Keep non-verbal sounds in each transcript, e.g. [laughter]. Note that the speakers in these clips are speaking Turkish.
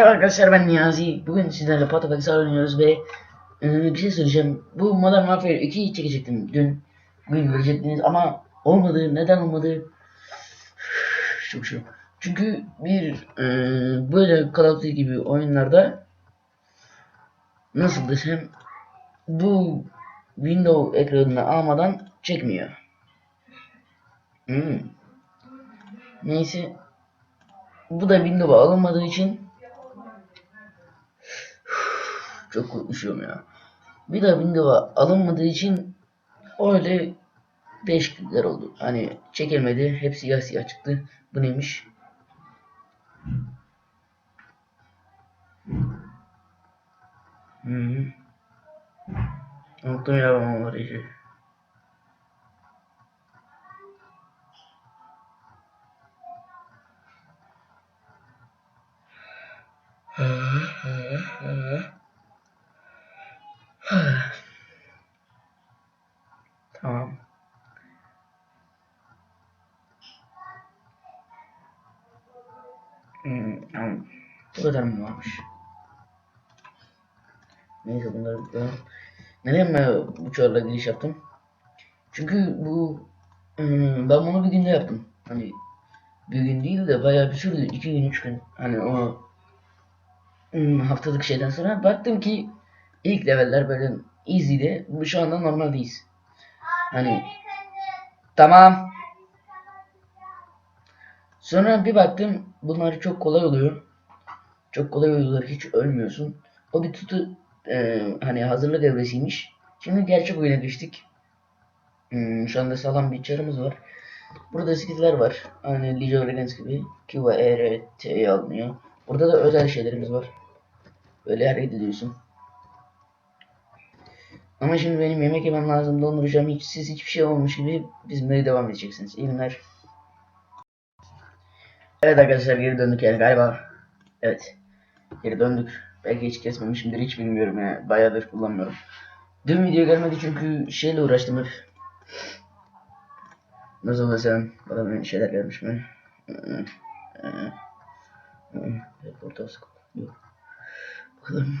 Evet arkadaşlar ben Niyazi. Bugün sizlerle Patagonisar oynuyoruz ve e, bir şey söyleyeceğim. Bu Modern Warfare 2'yi çekecektim dün. Bugün görecektiniz ama olmadı. Neden olmadı? Çok şey. Çünkü bir e, böyle Call gibi oyunlarda nasıl desem bu Windows ekranını almadan çekmiyor. Hmm. Neyse bu da Windows'a alınmadığı için çok üşüyorum ya. Bir de Windows'a alınmadığı için öyle değişiklikler oldu. Hani çekilmedi. Hep siyah siyah çıktı. Bu neymiş? Hı -hı. Unuttum ya ben onları çağrıla giriş yaptım? Çünkü bu hmm, ben bunu bir günde yaptım. Hani bir gün değil de bayağı bir sürdü. iki gün, üç gün. Hani o hmm, haftalık şeyden sonra baktım ki ilk leveller böyle easy'de. Bu şu anda normaldeyiz. Hani tamam. Sonra bir baktım bunlar çok kolay oluyor. Çok kolay oluyorlar hiç ölmüyorsun. O bir tutu e, hani hazırlık evresiymiş. Şimdi gerçek oyuna geçtik. Hmm, şu anda sağlam bir çarımız var. Burada skill'ler var. Hani League of Legends gibi. Q ve R, T'yi almıyor. Burada da özel şeylerimiz var. Böyle hareket ediyorsun. Ama şimdi benim yemek yemem lazım. Donduracağım. Hiç, siz hiçbir şey olmamış gibi bizimle devam edeceksiniz. İyi günler. Evet arkadaşlar geri döndük yani galiba. Evet. Geri döndük. Belki hiç kesmemişimdir hiç bilmiyorum ya. Bayağıdır kullanmıyorum. Dün video gelmedi çünkü şeyle uğraştım hep. Nasıl desem bana şeyler gelmiş mi? Portal Yok. Bakalım.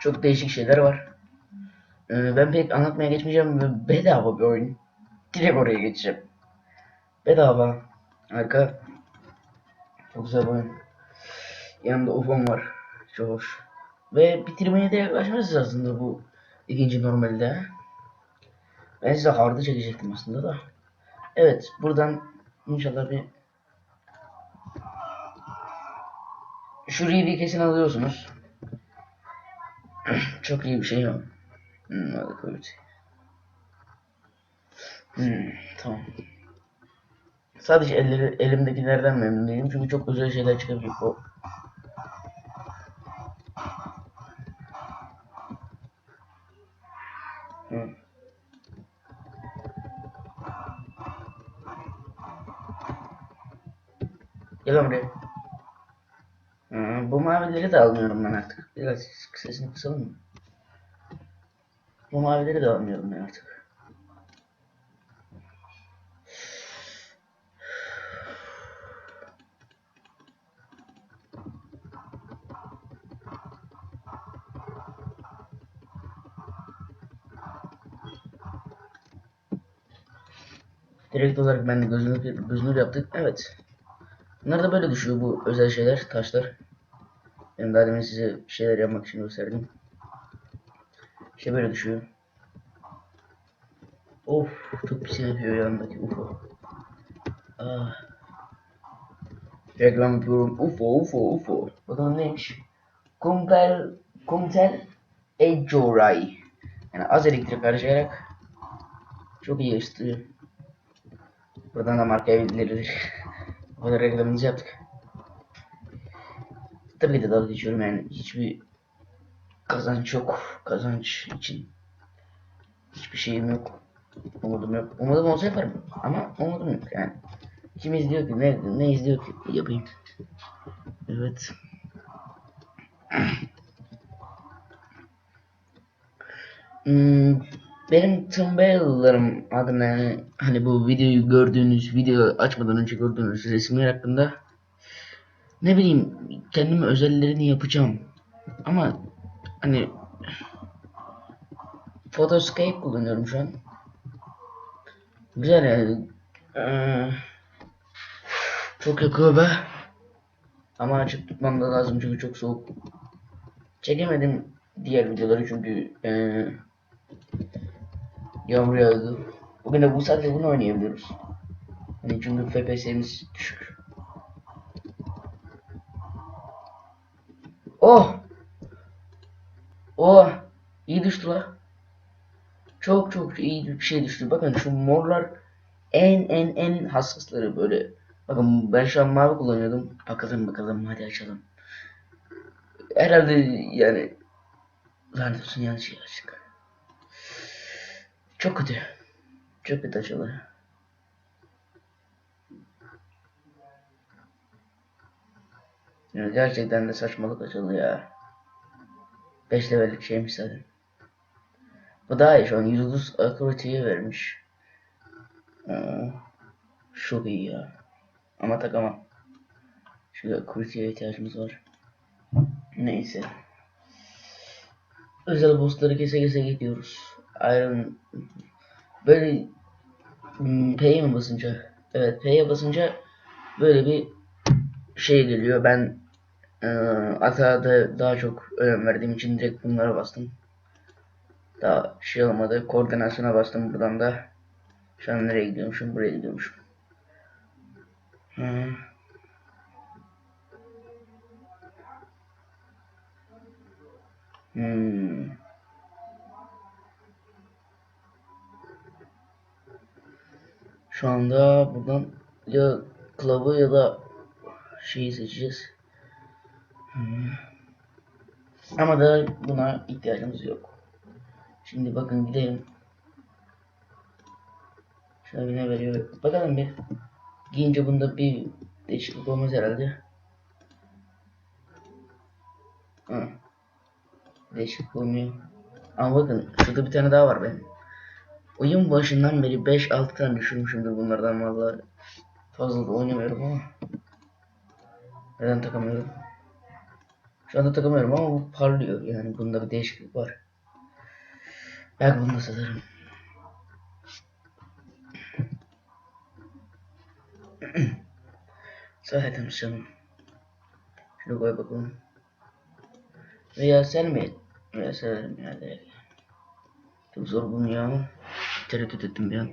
Çok değişik şeyler var. Ee, ben pek anlatmaya geçmeyeceğim. Bedava bir oyun. Direkt oraya geçeceğim. Bedava. Harika. Çok güzel bir oyun. Yanımda UFO'm var. Çok hoş. Ve bitirmeye de yaklaşmışız aslında bu ikinci normalde. Ben size hardı çekecektim aslında da. Evet buradan inşallah bir Şurayı bir kesin alıyorsunuz. [clears throat] Çok iyi bir şey o. Hmm, hadi koyut. Hmm, tamam. Sadece elleri, elimdekilerden memnun değilim çünkü çok özel şeyler çıkabilir o. Hmm. Gel buraya. Hmm, bu mavileri de almıyorum ben artık. Biraz sesini kısalım mı? Bu mavileri de almıyorum ben artık. Direkt olarak ben de gözünü, gözünü yaptık. Evet. Bunlar da böyle düşüyor bu özel şeyler, taşlar. Ben daha demin size şeyler yapmak için gösterdim. İşte böyle düşüyor. Of çok pis yapıyor yanındaki UFO. Ah. Reklam yapıyorum. UFO UFO UFO. Bakalım neymiş? Kumpel Kumtel Ejoray. Yani az elektrik harcayarak çok iyi ısıtıyor. Buradan da markaya bildirilir. Bu kadar reklamımızı yaptık. Tabii ki de dalga geçiyorum yani hiçbir kazanç yok. Kazanç için hiçbir şeyim yok. Umudum yok. Umudum olsa yaparım ama umudum yok yani. Kim izliyor ki? Ne, ne izliyor ki? Yapayım. Evet. [clears throat] hmm, benim thumbnail'larım adına yani hani bu videoyu gördüğünüz, video açmadan önce gördüğünüz resimler hakkında ne bileyim kendime özellerini yapacağım. Ama hani Photoscape kullanıyorum şu an. Güzel yani. Ee, çok yakıyor be. Ama açık tutmam da lazım çünkü çok soğuk. Çekemedim diğer videoları çünkü ee, yağmur yağdı. Bugün de bu saatte bunu oynayabiliyoruz. Hani çünkü FPS'imiz düşük. Oh! Oh! İyi düştü la. Çok çok iyi bir şey düştü. Bakın şu morlar en en en hassasları böyle. Bakın ben şu an mavi kullanıyordum. Bakalım bakalım hadi açalım. Herhalde yani lanet olsun yanlış şey. Çok kötü. Çok kötü açıldı. Yani gerçekten de saçmalık açıldı ya. 5 levellik şeymiş zaten. Bu daha iyi şu an yıldız akıbetiye vermiş. Aa, iyi ya. Ama takamam. Şu akıbetiye ihtiyacımız var. Neyse. Özel bossları kese kese gidiyoruz. Iron böyle hmm, P'ye mi basınca? Evet P'ye basınca böyle bir şey geliyor. Ben e, Ata'da daha çok önem verdiğim için direkt bunlara bastım. Daha şey olmadı. Koordinasyona bastım buradan da. Şu an nereye gidiyormuşum? Buraya gidiyormuşum. Hı. Hmm. Şu anda buradan ya kılavı ya da şeyi seçeceğiz. Hmm. Ama da buna ihtiyacımız yok. Şimdi bakın gidelim. Bir ne veriyor? Bakalım bir. Giyince bunda bir değişiklik olmaz herhalde. Hı. Değişiklik olmuyor. Ama bakın şurada bir tane daha var benim. Oyun başından beri 5-6 tane düşürmüşümdür bunlardan vallahi. Fazla da oynamıyorum ama. Neden takamıyorum? Şu anda takamıyorum ama bu parlıyor yani bunda bir değişiklik var. Belki bunu da satarım. [clears throat] Zaten canım. Şunu koy bakalım. Veya sen mi? Veya ya direkt. Çok zor bunu ya. Tereddüt ettim bir an.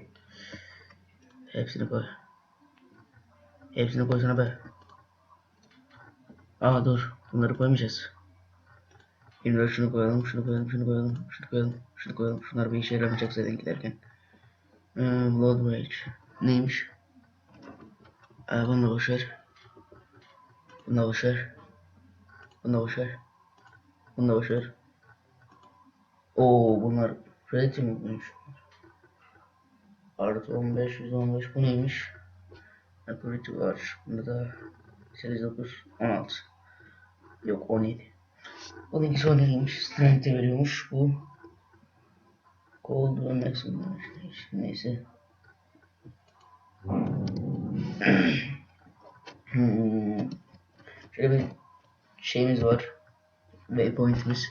Hepsini koy. Hepsini koysana be. Aa dur. Bunları koymayacağız. Şimdi şunu koyalım, şunu koyalım, şunu koyalım, şunu koyalım, şunu koyalım. Şunlar bir işe yaramayacak zaten giderken. Hmm, load rage. Neymiş? Aa, bunu boşver. Bunu boşver. Bunu boşver. Bunu boşver. Oo bunlar Ready mi bunlar? Artı 15, 115 bu neymiş? Accuracy var. Bunda da 8, 9, 16. Yok 17. Bu ikisi 17'ymiş. Strength'e veriyormuş bu. Cold ve maximum. Neyse. hmm. Şöyle bir şeyimiz var. Waypoint'imiz.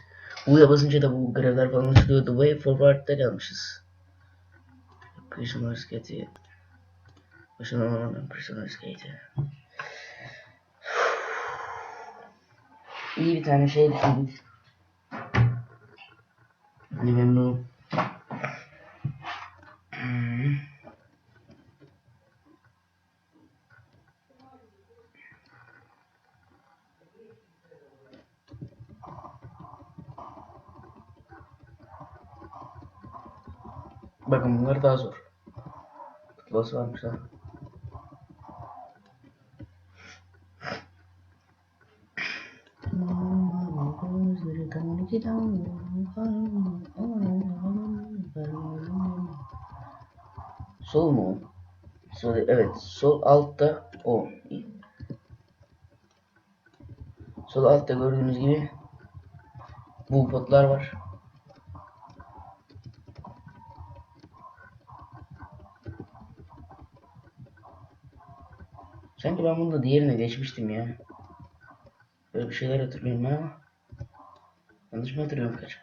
Bu'ya basınca da bu görevler falan açılıyordu. Way forward'da kalmışız. Prisoners Gate'i. Başına olmadan Prisoners Gate'i. İyi bir tane şey düşündük. Hani memnun. Hmm. Bakın bunlar daha zor. Kutlası varmış ha. Sol mu? Sol, evet. Sol altta o. Sol altta gördüğünüz gibi bu potlar var. Sanki ben bunu da diğerine geçmiştim ya. Böyle bir şeyler hatırlıyorum ama. Yanlış mı hatırlıyorum kaç?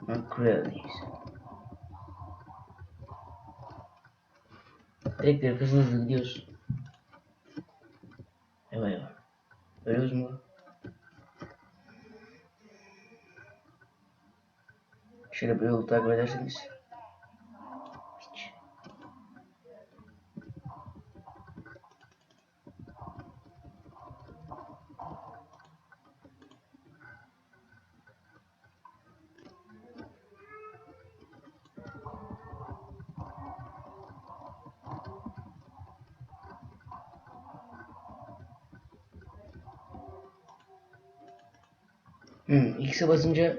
Macrealis. Direkt direkt hızlı hızlı gidiyoruz. Eyvah eyvah. Ölüyoruz mu? Şöyle bir yolu takip ederseniz. Hiç. Hmm, X'e basınca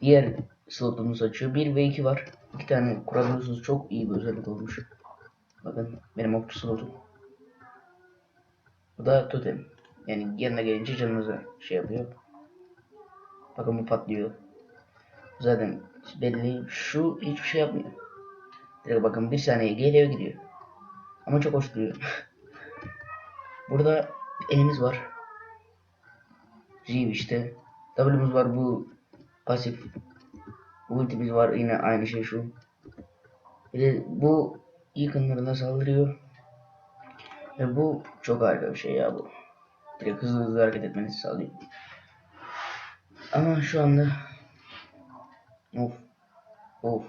diğer slotumuz açıyor. 1 ve 2 var. İki tane kurabiliyorsunuz. Çok iyi bir özellik olmuş. Bakın benim okçu slotum. Bu da totem. Yani yanına gelince canınıza şey yapıyor. Bakın bu patlıyor. Zaten belli. Şu hiçbir şey yapmıyor. Direkt bakın bir saniye geliyor gidiyor. Ama çok hoş duruyor. [laughs] Burada elimiz var. Jiv işte. W'muz var bu pasif. Ultimiz var yine aynı şey şu. Bir de bu yakınlarına saldırıyor. Ve bu çok harika bir şey ya bu. Direkt hızlı hızlı hareket etmenizi sağlıyor. Ama şu anda of of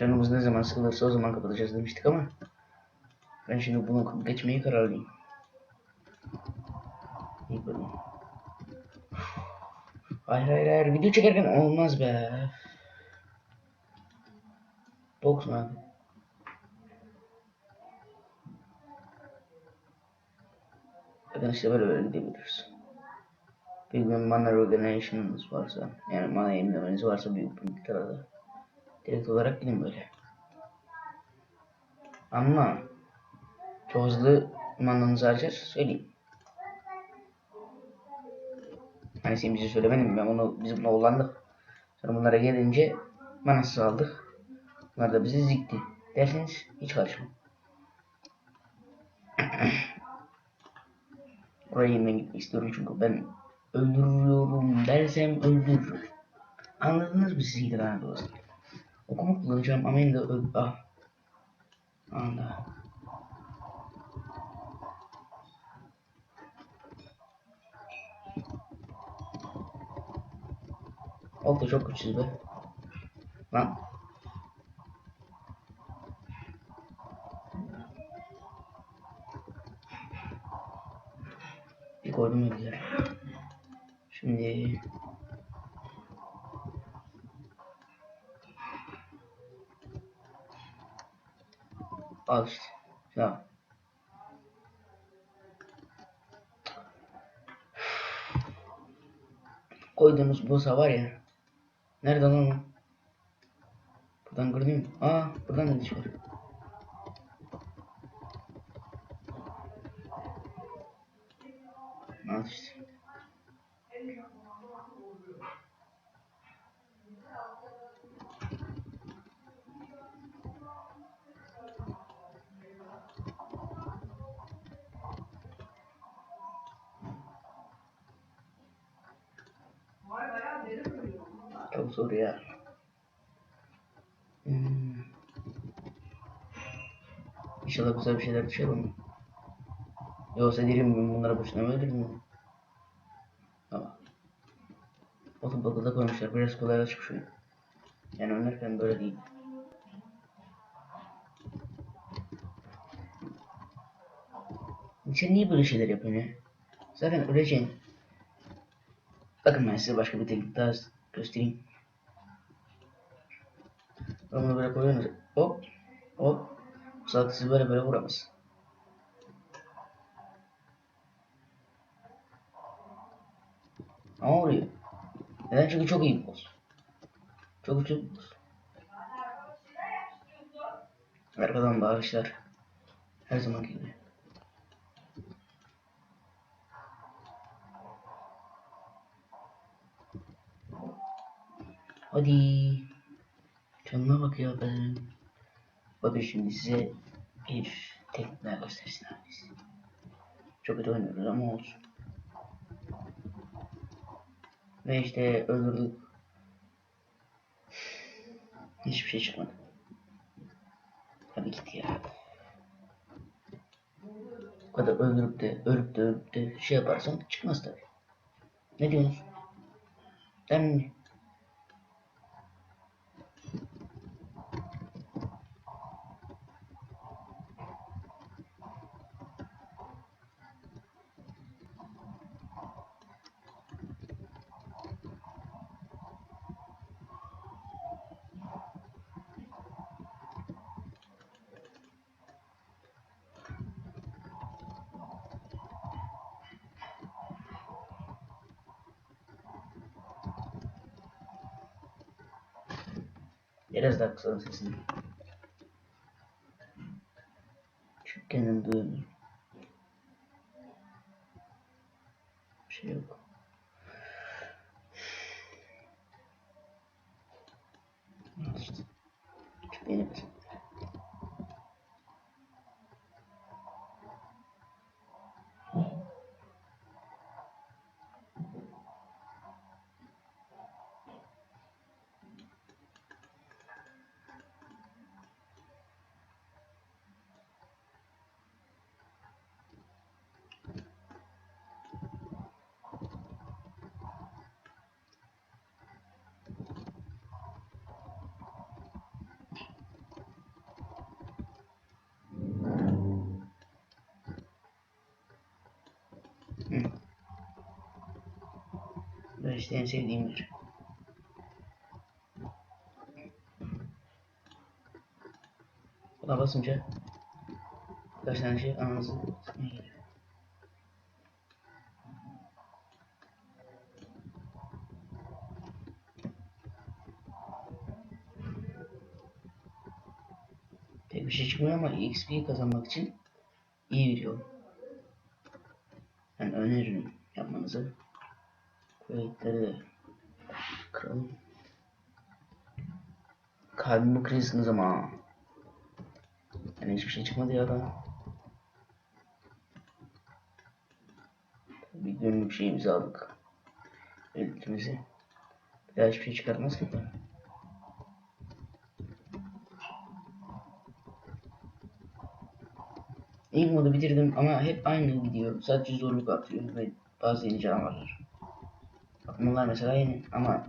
Canımız ne zaman sıkılırsa o zaman kapatacağız demiştik ama ben şimdi bunu geçmeyi kararlıyım. İyi böyle. Hayır hayır hayır video çekerken olmaz be. Box mu abi? Bakın işte böyle böyle gidebiliriz. Bir gün mana regeneration'ınız varsa yani mana yenilemeniz varsa büyük bir miktarda direkt olarak gidin böyle. Ama çok hızlı mananızı harcar söyleyeyim. Hani senin bize söylemedim ben onu bizim oğlandık. Sonra bunlara gelince manasız aldık. Bunlar da bizi zikti. Derseniz hiç karışma. [clears throat] Oraya yeniden gitmek istiyorum çünkü ben öldürüyorum dersem öldürürüm. Anladınız mı siz giden dostlar? Okumu kullanacağım ama yine de. Ah. Anda. Oldu çok güçsüz be. Lan. Bir koydum güzel. Şimdi Al işte. Tamam. Koyduğumuz boss'a var ya. Nerede lan o? Buradan gördün mü? Aa buradan da çıkar. Al işte. Çok zor ya. Hmm. İnşallah güzel bir şeyler düşer ama. Yoksa derim ben bunlara boşuna mı öldürdüm? Ama. Oturup bakılda koymuşlar. Biraz kolaylaşmış oyun. Yani oynarken böyle değil. Sen niye böyle şeyler yapıyorsun ya? Zaten öleceksin. Bakın ben size başka bir teknik daha göstereyim. Bunu böyle koyuyorsunuz. Hop. Hop. Saatte sizi böyle böyle vuramaz. Ama vuruyor. Neden? Çünkü çok iyi boss. Çok bir boss. Arkadan bağırışlar. Her zaman gibi. Hadi. Canına bak ya ben. Bakın şimdi size bir teknikler göstersin abisi. Çok kötü oynuyoruz ama olsun. Ve işte öldürdük. Hiçbir şey çıkmadı. Tabii gitti ya. Bu kadar öldürüp de ölüp de ölüp de şey yaparsan çıkmaz tabii. Ne diyorsunuz? Değil mi? Biraz daha kısalım sesini. Çünkü kendim duymuyorum. Bir şey yok. Al işte. Çok beğenemedim. Hı. Böyle işte en sevdiğim yer. Buna basınca birkaç tane şey sıkmaya geliyor. Pek bir şey çıkmıyor ama XP kazanmak için iyi bir yol. Ben öneririm yapmanızı. Kuvvetleri kıralım. Kalbimi kırıyorsunuz ama. Yani hiçbir şey çıkmadı ya da. Bir günlük şeyimizi aldık. Elitimizi. Daha hiçbir şey çıkartmaz ki. İlk modu bitirdim ama hep aynı gidiyor. Sadece zorluk artıyor ve bazı yeni canavarlar. Bunlar mesela yeni ama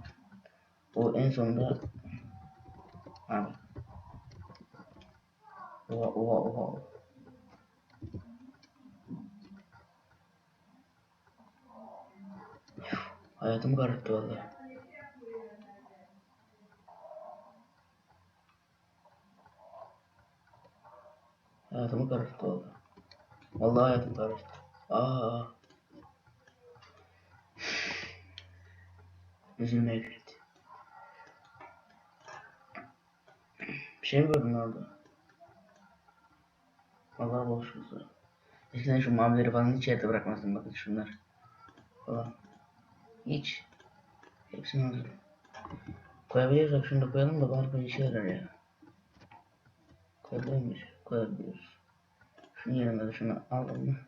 o en sonunda abi. Oha oha oha. Hayatımı kararttı vallahi. Hayatımı kararttı vallahi. Vallahi hayatımı kararttı. Aa. Üzülmeye gitti. Bir şey mi gördün orada? Vallahi boş var. Eskiden şu mavileri falan hiç yerde bırakmazdım bakın şunlar. Falan. Hiç. Hepsini alırım. Koyabiliyorsak şunu da koyalım da bari bir işe yarar ya. Koyabiliyor muyuz? Koyabiliyoruz. Şunun yanına da şunu alalım?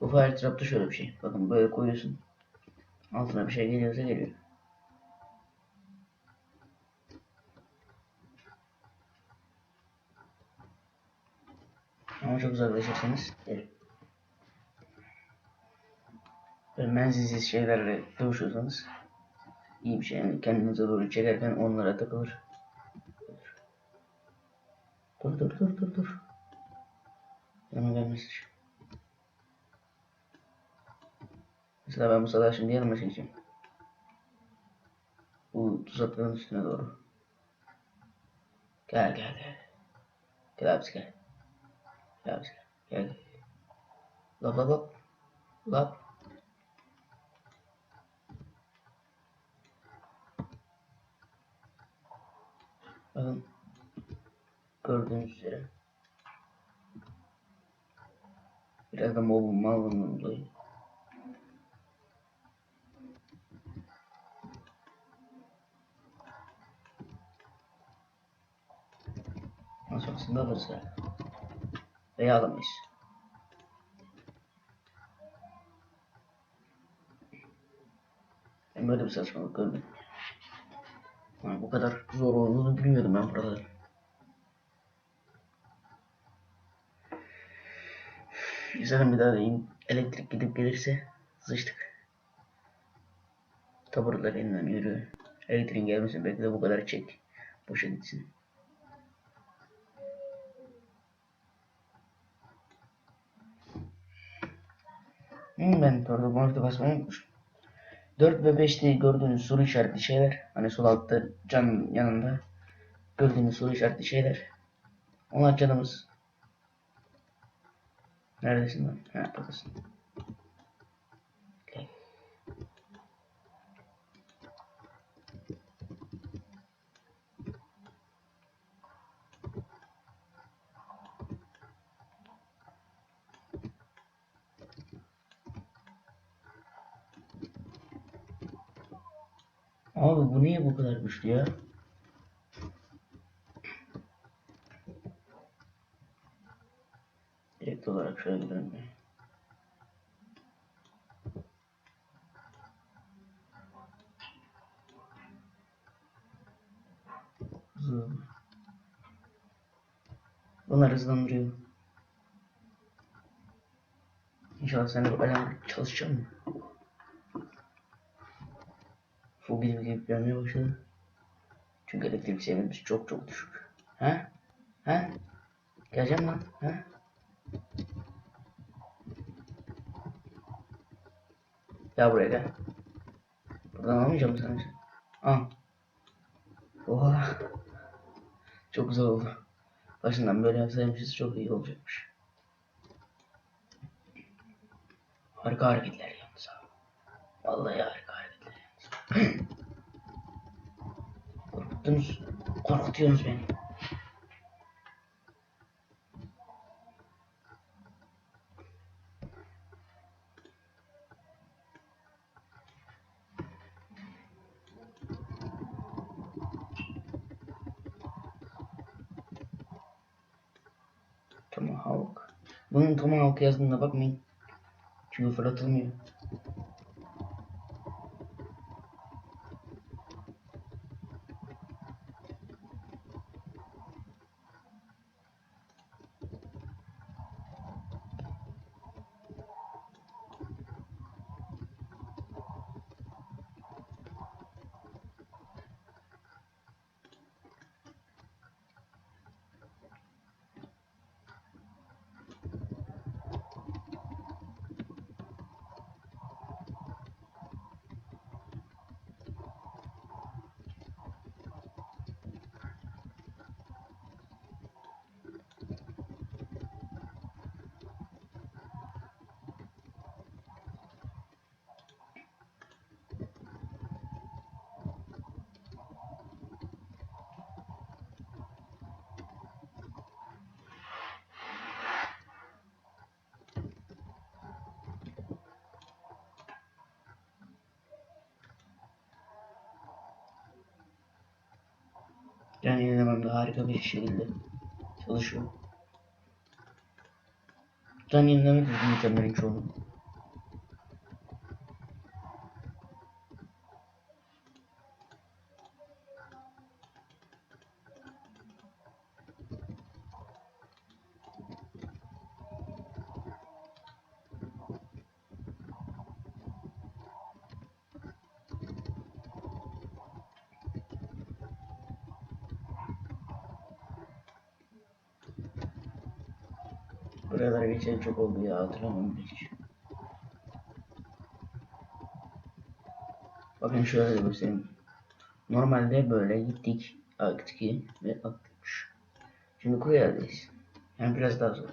Bu fire trap'ta şöyle bir şey. Bakın böyle koyuyorsun. Altına bir şey geliyorsa geliyor. Ama çok uzaklaşırsanız gelir. Böyle menzilsiz şeylerle dövüşüyorsanız iyi bir şey. Yani kendinize doğru çekerken onlara takılır. Dur dur dur dur dur. Yanıma gelmesin. Mesela ben bu sefer şimdi yanıma çekeceğim. Bu tuzakların üstüne doğru. Gel gel gel. Gel abisi gel. Gel abisi gel. Gel. Lap lap lap. Lap. Bakın. Gördüğünüz üzere. Biraz da mobun malının dolayı. Galiba. Veya alamayız. Ben böyle bir saçmalık görmedim. Yani bu kadar zor olduğunu bilmiyordum ben buraları. Zaten bir daha da in- elektrik gidip gelirse sıçtık. Taburlar elinden yürü. Elektriğin gelmesini bekle bu kadar çek. Boşa gitsin. Hmm, ben bu harita basmayı unutmuşum. 4 ve 5'te gördüğünüz soru işaretli şeyler. Hani sol altta can yanında gördüğünüz soru işaretli şeyler. Onlar canımız. Neredesin lan? Ha buradasın. Abi bu niye bu kadar güçlü ya? Direkt olarak şöyle. Hızlı. Bunlar hızlandırıyor. İnşallah sen bu alarm çalışacak mı? Gidip gidip gelmeye başladı. Çünkü elektrik seviyemiz çok çok düşük. Ha? Ha? Geleceğim lan. Ha? Gel buraya gel. Buradan almayacağım mı sana? Al. Oha. Çok güzel oldu. Başından böyle yapsaymışız çok iyi olacakmış. Harika hareketler yalnız abi. Vallahi harika. Korkuttunuz. Korkutuyorsunuz beni. Tomahawk. Bunun Tomahawk yazdığına bakmayın. Çünkü fırlatılmıyor. Yani yenilemem de harika bir şekilde çalışıyor. Can yenileme düzgün mükemmelin çoğunu. Buralara geçen çok oldu ya hatırlamam hiç. Bakın şöyle göstereyim. Normalde böyle gittik Aktik'i ve aktık. Şimdi Koyer'deyiz. Yani biraz daha zor.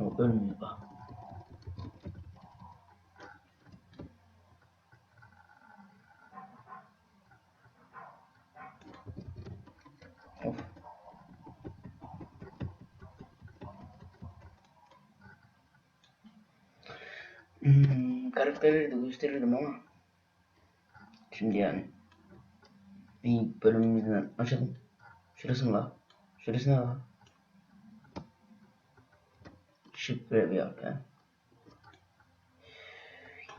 O ölmüyor bak. Of. Hmm, karakterleri de gösterirdim ama şimdi yani bir bölümümüzden açalım. Şurasını la. Şurasını la. Şifre bir yap ya.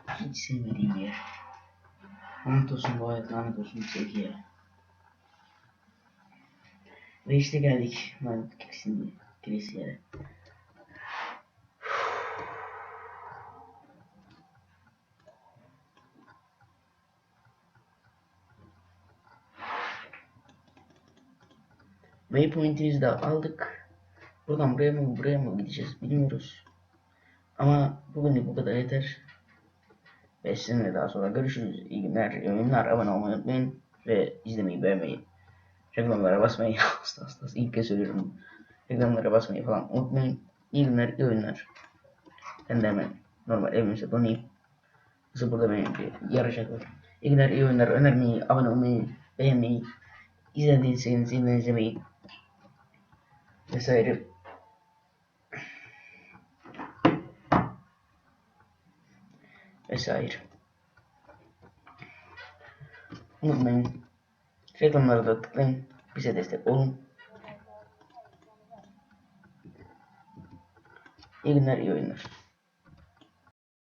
Hiç sevmediğim yer. Lanet olsun bu hayat lanet olsun sevgi yer. Ve işte geldik lanet kilisine. Kiliseye. Waypoint'imizi de aldık. Buradan buraya mı buraya mı gideceğiz bilmiyoruz. Ama bugünlük bu kadar yeter. Ve sizinle daha sonra görüşürüz. İyi günler, iyi oyunlar. Abone olmayı unutmayın. Ve izlemeyi, beğenmeyi, reklamlara basmayı, [laughs] hasta hasta ilk kez söylüyorum. Reklamlara basmayı falan unutmayın. İyi günler, iyi oyunlar. Ben de hemen normal evimize döneyim. Nasıl burada benim bir yarışacak var. İyi günler, iyi oyunlar. Önermeyi, abone olmayı, beğenmeyi, izlediyseniz yeniden izlemeyi vesaire. Vesaire. Unutmayın. Reklamlara da tıklayın. Bize destek olun. İyi günler, iyi oyunlar.